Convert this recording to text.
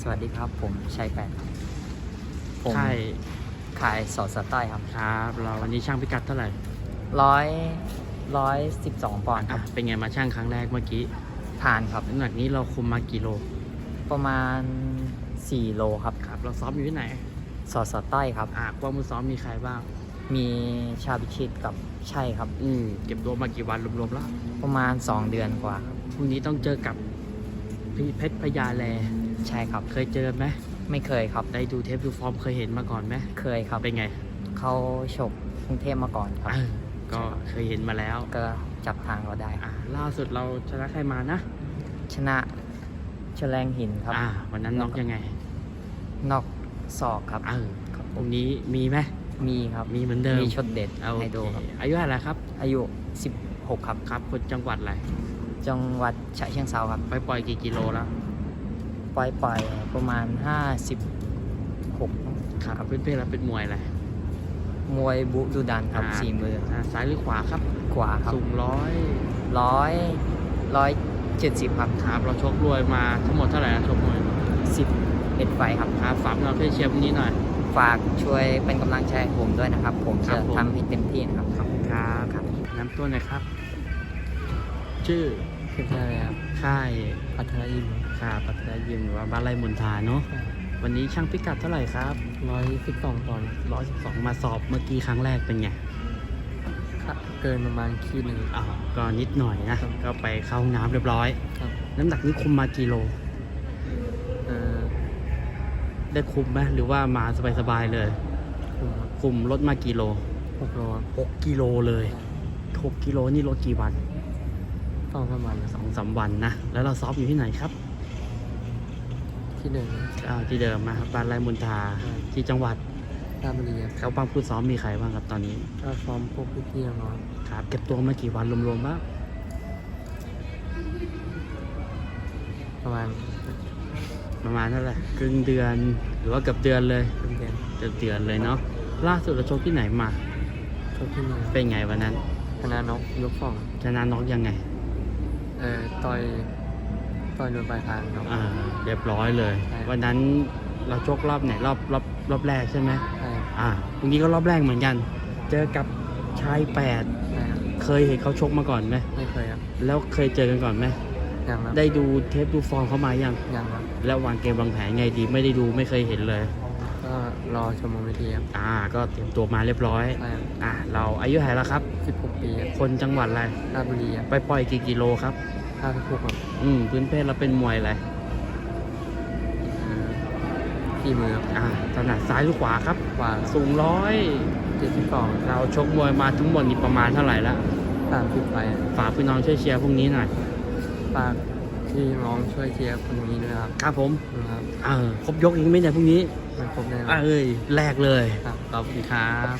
สวัสดีครับผมชัยแปดครับผมค่ายขายสอดสไตล์ครับครับเราวันนี้ช่างพิกัดเท่าไหร่ร้อยร้อยสิบสองปอนด์คอะรับเป็นไงมาช่างครั้งแรกเมื่อกี้ผ่านครับ น้ำหนักนี้เราคุมมากี่โลประมาณสี่โลครับครับ เราซ้อมอยู่ที่ไหนสอดสไตล์ครับ อะกว่ามือซ้อมมีใครบ้าง มีชาบิชิตกับชัยครับ อืมเก็บตัวมากี่วันรวมๆแล้วประมาณสองเดือนกว่าครับพรุ่งนี้ต้องเจอกับพี่เพชรพญาแล ใช่ครับเคยเจอไหมไม่เคยครับ ได้ดูเทปดูฟอร์มเคยเห็นมาก่อนไหมเคยครับเป็นไงเขาฉกกรุงเทพมาก่อนครับเออก็เคยเห็นมาแล้วก็จับทางเราได้ครับอะล่าสุดเราชนะใครมานะชนะแฉลงหินครับอ่าวันนั้นน็อกยังไงนอกศอกครับเออครับพรุ่งนี้มีไหมมีครับมีเหมือนเดิมมีชดเด็ดเอาให้ดูครับ อายุอะไรครับอายุ 16 ครับ ครับคนจังหวัดอะไรจังหวัดฉะเชิงเซาครับไปปล่อยกี่กิโลแล้ว ปล่อยปล่อยประมาณ 56ครับเพื่อนๆเราเป็นมวยอะไรมวยบุดุดันครับอ่า สี่มืออ่าซ้ายหรือขวาครับขวาครับสูงร้อยร้อยร้อยเจ็ดสิบครับครับเราชกรวยมาทั้งหมดเท่าไหร่นะชกมวยสิบเอ็ดไฟครับ ครับฝากเราเพื่อเชียร์พรุ่งนี้หน่อย ฝากช่วยเป็นกำลังใจให้ผมด้วยนะครับ ผมครัจะบผม ทำให้เต็มที่นะครับขอบคุณครับครับน้ำตัวหน่อยครับ ชื่อ ขึ้นได้ครับค่ายพัทรยิมค่าปัตยยิมหรือว่าบ้านไร่มนทาเนาะวันนี้ช่างพิกัดเท่าไหร่ครับร้อยสิบสองปอนด์ร้อยสิบสองมาสอบเมื่อกี้ครั้งแรกเป็นไงเกินประมาณขีดหนึ่งอ๋อก็นิดหน่อยนะครับก็ไปเข้าห้องน้ำเรียบร้อยครับน้ำหนักนี้คุมมากี่โลเอ่อได้คุมไหมหรือว่ามาสบายๆเลยผมคุมลดมากี่โลหกโลหกกิโลเลยหกกิโลนี่ลดกี่วันต้ องประมาณสองสามวันนะ แล้วเราซ้อมอยู่ที่ไหนครับ ที่หนึ่งอ้าวที่เดิมนะครับบ้านไร่มนทาครับที่จังหวัดราชบุรีครับเขาบ้างพูดซ้อมมีใครบ้างครับตอนนี้ก็ซ้อมพวกพี่ๆน้องครับ เก็บตัวมากี่วันรวมๆบ้างๆประมาณประมาณเท่าไหร่ครึ่งเดือนหรือว่าเกือบเดือนเลยเป็นเดือนเกือบเดือนเลยเนาะล่าสุดเราชกที่ไหนมาชกที่หนึ่งเป็นไงวันนั้นคณะนกยกสองชนะน็อกยังไง เอ่อต่อยต่อยโดนปลายทางครับ อ่าเรียบร้อยเลย ใช่ วันนั้นเราชกรอบไหนรอบรอบรอบแรกใช่ไหมใช่อ่าพรุ่งนี้ก็รอบแรกเหมือนกัน เจอกับชายแปดใช่ครับเคยเห็นเขาชกมาก่อนไหมไม่เคยครับแล้วเคยเจอกันก่อนไหมยังครับได้ดูเทปดูฟอร์มเขามายัง ยังครับแล้ววางเกมวางแผนไงดีไม่ได้ดูไม่เคยเห็นเลย ก็รอชมบนเวทีครับอ่า ก็เตรียมตัวมาเรียบร้อย ใช่ครับอ่า เราอายุเท่าไหร่แล้วครับสิบหกปีครับคนจังหวัดอะไร ราชบุรีครับไปปล่อยกี่กิโลครับห้าสิบหกครับอืม พื้นเพศเราเป็นมวยอะไรเอ่อที่มือครับอ่า ถนัดซ้ายหรือขวาครับ กว่าสูงร้อยเจ็ดสิบสองเราชกมวยมาทั้งหมดนี่ประมาณเท่าไหร่แล้วสามสิบไปฝากพี่น้องช่วยเชียร์พรุ่งนี้หน่อย ฝาก พี่น้องช่วยเชียร์คนนี้ด้วยครับครับผมนะครับเออครบยกอีกไหมเนี่ยพรุ่งนี้ มันครบแน่นอนเอ้ยแรกเลย ครับขอบคุณครับ